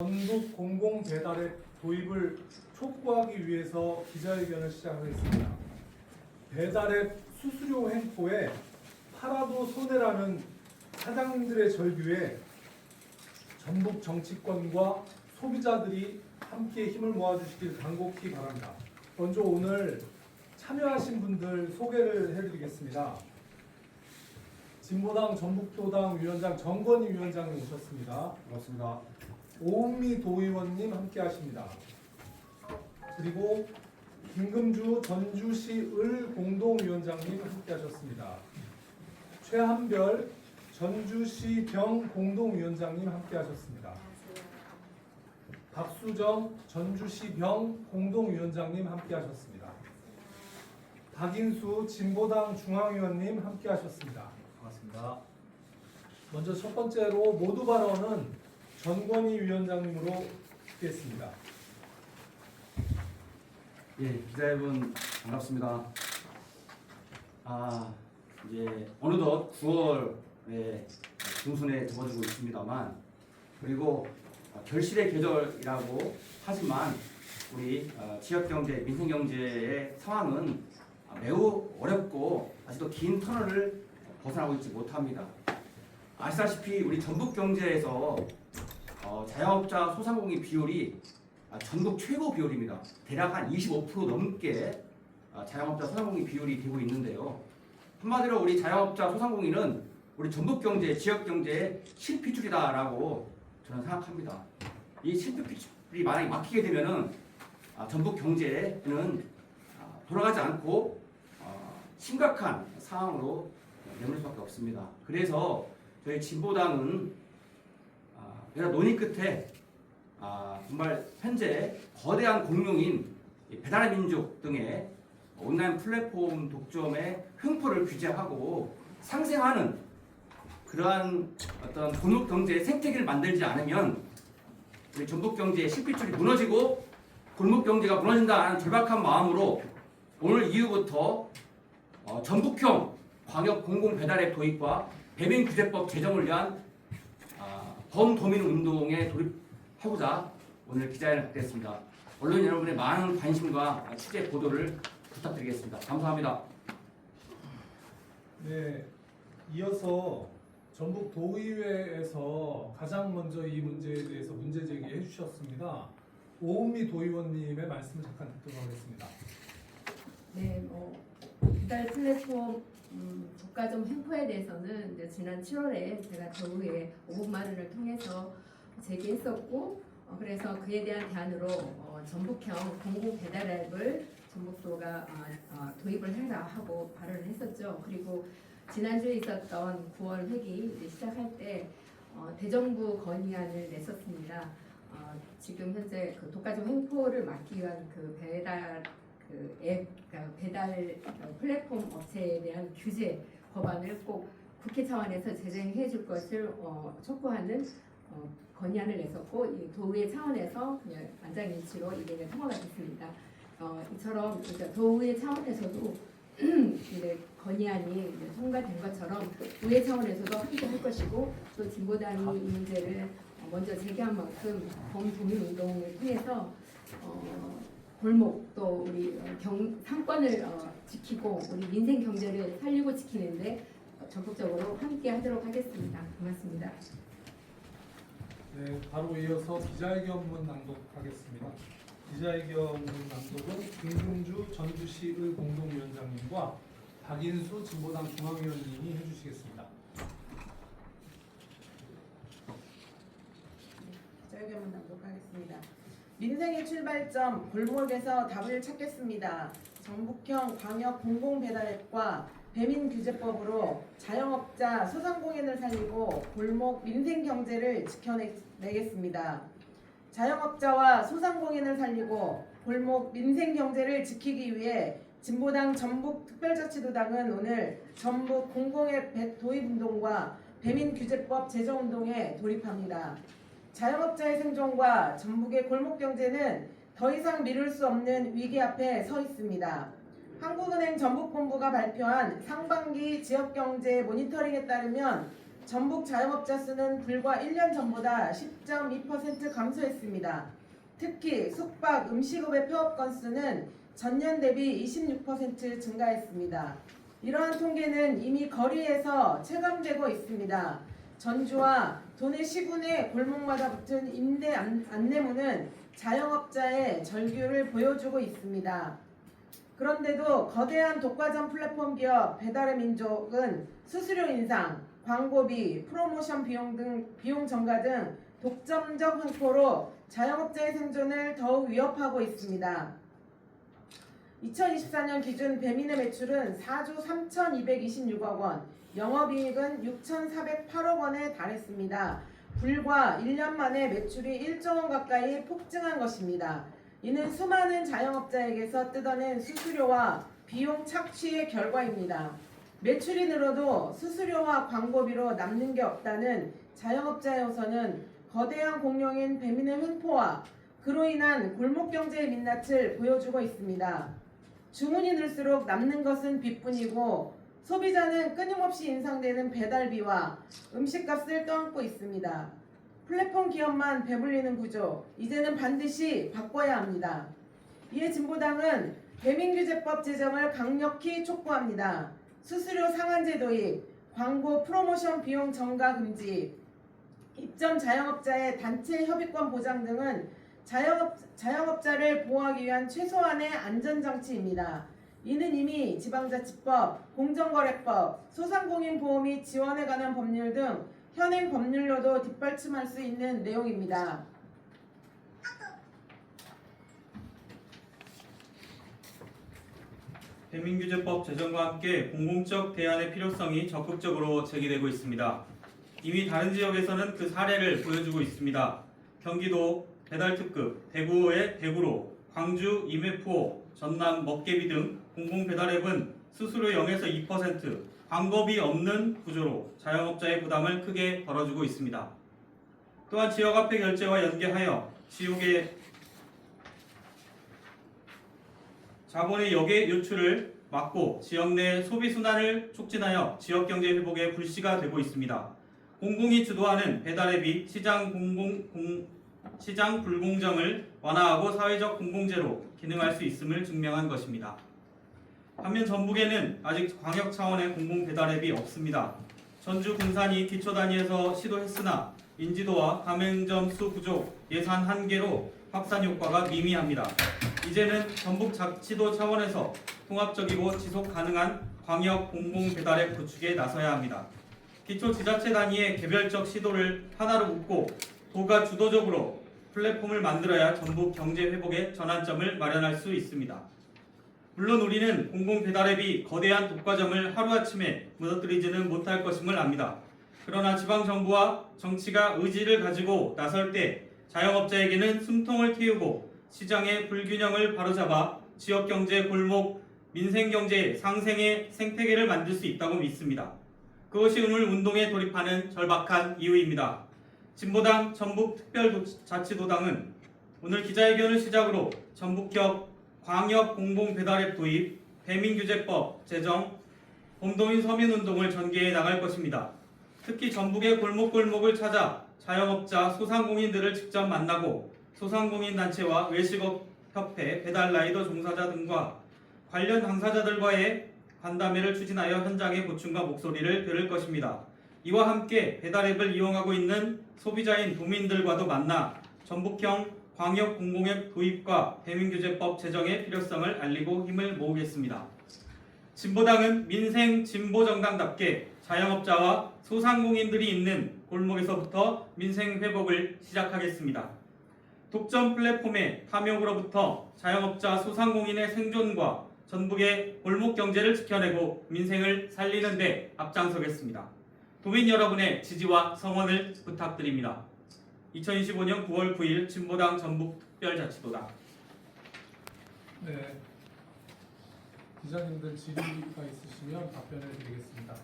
전국 공공 배달앱 도입을 촉구하기 위해서 기자회견을 시작하겠습니다. 배달앱 수수료 횡포에 팔아도 손해라는 사장님들의 절규에 전북 정치권과 소비자들이 함께 힘을 모아주시길 간곡히 바랍니다. 먼저 오늘 참여하신 분들 소개를 해드리겠습니다. 진보당 전북도당 위원장 정건희 위원장님 오셨습니다. 반갑습니다. 오은미 도의원님 함께 하십니다. 그리고 김금주 전주시 을 공동위원장님 함께 하셨습니다. 최한별 전주시 병 공동위원장님 함께 하셨습니다. 박수정 전주시 병 공동위원장님 함께 하셨습니다. 박인수 진보당 중앙위원님 함께 하셨습니다. 반갑습니다. 먼저 첫 번째로 모두 발언은 전권희 위원장님으로 듣겠습니다. 예, 기자 여러분 반갑습니다. 아, 이제 어느덧 9월에 중순에 접어들고 있습니다만 그리고 결실의 계절이라고 하지만 우리 어, 지역경제, 민생경제의 상황은 매우 어렵고 아직도 긴 터널을 벗어나고 있지 못합니다. 아시다시피 우리 전북 경제에서 어, 자영업자 소상공인 비율이 아, 전국 최고 비율입니다. 대략 한 25% 넘게 아, 자영업자 소상공인 비율이 되고 있는데요. 한마디로 우리 자영업자 소상공인은 우리 전북 경제, 지역 경제의 실핏줄이다라고 저는 생각합니다. 이 실핏줄이 만약에 막히게 되면은 아, 전북 경제는 아, 돌아가지 않고 어, 심각한 상황으로 내몰 수밖에 없습니다. 그래서 저희 진보당은 아, 여러 논의 끝에 아, 정말 현재 거대한 공룡인 이 배달의 민족 등의 온라인 플랫폼 독점의 횡포를 규제하고 상생하는 그러한 어떤 본업 경제의 생태계를 만들지 않으면 우리 전북 경제의 실핏줄이 무너지고 골목 경제가 무너진다는 절박한 마음으로 오늘 이후부터 어, 전북형 광역 공공 배달앱 도입과 배민 규제법 제정을 위한 아, 범도민 운동에 돌입하고자 오늘 기자회를 갖겠습니다. 언론 여러분의 많은 관심과 취재 보도를 부탁드리겠습니다. 감사합니다. 네, 이어서 전북 도의회에서 가장 먼저 이 문제에 대해서 문제 제기해 주셨습니다. 오은미 도의원님의 말씀 잠깐 듣도록 하겠습니다. 네, 뭐 배달 플랫폼 음, 독과점 횡포에 대해서는 이제 지난 7월에 제가 도의회 5분 마련을 통해서 제기했었고 어, 그래서 그에 대한 대안으로 어, 전북형 공공 배달 앱을 전북도가 어, 어, 도입을 해라 하고 발언을 했었죠. 그리고 지난주에 있었던 9월 회기 이제 시작할 때 어, 대정부 건의안을 냈었습니다. 어, 지금 현재 그 독과점 횡포를 막기 위한 그 배달 그 앱, 그러니까 배달 어, 플랫폼 업체에 대한 규제 법안을 꼭 국회 차원에서 제정해 줄 것을 어, 촉구하는 어, 건의안을 냈었고 이 도의회 차원에서 그냥 만장일치로 이게 통과가 됐습니다. 어, 이처럼 이제 도의회 차원에서도 이제 건의안이 이제 통과된 것처럼 의회 차원에서도 함께 할 것이고 또 진보당이 이 문제를 어, 먼저 제기한 만큼 범도민 운동을 통해서 어, 골목 또 우리 어, 경, 상권을 어, 지키고 우리 민생 경제를 살리고 지키는데 어, 적극적으로 함께 하도록 하겠습니다. 고맙습니다. 네, 바로 이어서 기자회견문 낭독하겠습니다. 기자회견문 낭독은 김금주 전주시 의 공동위원장님과 박인수 진보당 중앙위원님이 해주시겠습니다. 기자회견문 낭독하겠습니다. 민생의 출발점 골목에서 답을 찾겠습니다. 전북형 광역 공공배달앱과 배민 규제법으로 자영업자 소상공인을 살리고 골목 민생 경제를 지켜내겠습니다. 자영업자와 소상공인을 살리고 골목 민생 경제를 지키기 위해 진보당 전북특별자치도당은 오늘 전북 공공앱 배- 도입 운동과 배민 규제법 제정 운동에 돌입합니다. 자영업자의 생존과 전북의 골목 경제는 더 이상 미룰 수 없는 위기 앞에 서 있습니다. 한국은행 전북본부가 발표한 상반기 지역경제 모니터링에 따르면 전북 자영업자 수는 불과 1년 전보다 10.2% 감소했습니다. 특히 숙박, 음식업의 폐업 건수는 전년 대비 26% 증가했습니다. 이러한 통계는 이미 거리에서 체감되고 있습니다. 전주와 도내 시군의 골목마다 붙은 임대 안- 안내문은 자영업자의 절규를 보여주고 있습니다. 그런데도 거대한 독과점 플랫폼 기업 배달의 민족은 수수료 인상, 광고비, 프로모션 비용 등 비용 증가 등 독점적 횡포로 자영업자의 생존을 더욱 위협하고 있습니다. 2024년 기준 배민의 매출은 4조 3,226억 원, 영업이익은 6,408억 원에 달했습니다. 불과 1년 만에 매출이 1조 원 가까이 폭증한 것입니다. 이는 수많은 자영업자에게서 뜯어낸 수수료와 비용 착취의 결과입니다. 매출이 늘어도 수수료와 광고비로 남는 게 없다는 자영업자의 거대한 공룡인 배민의 횡포와 그로 인한 골목 경제의 민낯을 보여주고 있습니다. 주문이 늘수록 남는 것은 빚뿐이고 소비자는 끊임없이 인상되는 배달비와 음식값을 떠안고 있습니다. 플랫폼 기업만 배불리는 구조, 이제는 반드시 바꿔야 합니다. 이에 진보당은 배민규제법 제정을 강력히 촉구합니다. 수수료 상한제 도입, 광고 프로모션 비용 전가 금지, 입점 자영업자의 단체 협의권 보장 등은 자영업, 자영업자를 보호하기 위한 최소한의 안전장치입니다. 이는 이미 지방자치법, 공정거래법, 소상공인보험이 지원에 관한 법률 등 현행 법률로도 뒷받침할 수 있는 내용입니다. 배민규제법 제정과 함께 공공적 대안의 필요성이 적극적으로 제기되고 있습니다. 이미 다른 지역에서는 그 사례를 보여주고 있습니다. 경기도 배달 특급, 대구의 대구로, 광주 이메프호, 전남 먹개비 등 공공 배달 앱은 수수료 0에서 2%, 광고비 없는 구조로 자영업자의 부담을 크게 덜어주고 있습니다. 또한 지역 화폐 결제와 연계하여 지역의 자본의 역의 유출을 막고 지역 내 소비 순환을 촉진하여 지역 경제 회복에 불씨가 되고 있습니다. 공공이 주도하는 배달앱이 시장 공공 공, 시장 불공정을 완화하고 사회적 공공재로 기능할 수 있음을 증명한 것입니다. 반면 전북에는 아직 광역 차원의 공공 배달 앱이 없습니다. 전주 군산이 기초 단위에서 시도했으나 인지도와 가맹점 수 부족, 예산 한계로 확산 효과가 미미합니다. 이제는 전북 자치도 차원에서 통합적이고 지속 가능한 광역 공공 배달앱 구축에 나서야 합니다. 기초 지자체 단위의 개별적 시도를 하나로 묶고 도가 주도적으로 플랫폼을 만들어야 전북 경제 회복의 전환점을 마련할 수 있습니다. 물론 우리는 공공 배달앱이 거대한 독과점을 하루아침에 무너뜨리지는 못할 것임을 압니다. 그러나 지방 정부와 정치가 의지를 가지고 나설 때 자영업자에게는 숨통을 틔우고 시장의 불균형을 바로잡아 지역 경제 골목 민생 경제 상생의 생태계를 만들 수 있다고 믿습니다. 그것이 오늘 운동에 돌입하는 절박한 이유입니다. 진보당 전북특별자치도당은 오늘 기자회견을 시작으로 전북형 광역 공공 배달앱 도입, 배민규제법 제정, 범도민 서민운동을 전개해 나갈 것입니다. 특히 전북의 골목골목을 찾아 자영업자, 소상공인들을 직접 만나고 소상공인 단체와 외식업 협회, 배달라이더 종사자 등과 관련 당사자들과의 간담회를 추진하여 현장의 고충과 목소리를 들을 것입니다. 이와 함께 배달앱을 이용하고 있는 소비자인 도민들과도 만나 전북형 광역 공공앱 도입과 배민규제법 제정의 필요성을 알리고 힘을 모으겠습니다. 진보당은 민생 진보 정당답게 자영업자와 소상공인들이 있는 골목에서부터 민생 회복을 시작하겠습니다. 독점 플랫폼의 탐욕으로부터 자영업자 소상공인의 생존과 전북의 골목 경제를 지켜내고 민생을 살리는 데 앞장서겠습니다. 도민 여러분의 지지와 성원을 부탁드립니다. 2025년 9월 9일 진보당 전북특별자치도당 네. 기자님들 질의가 있으시면 답변을 드리겠습니다.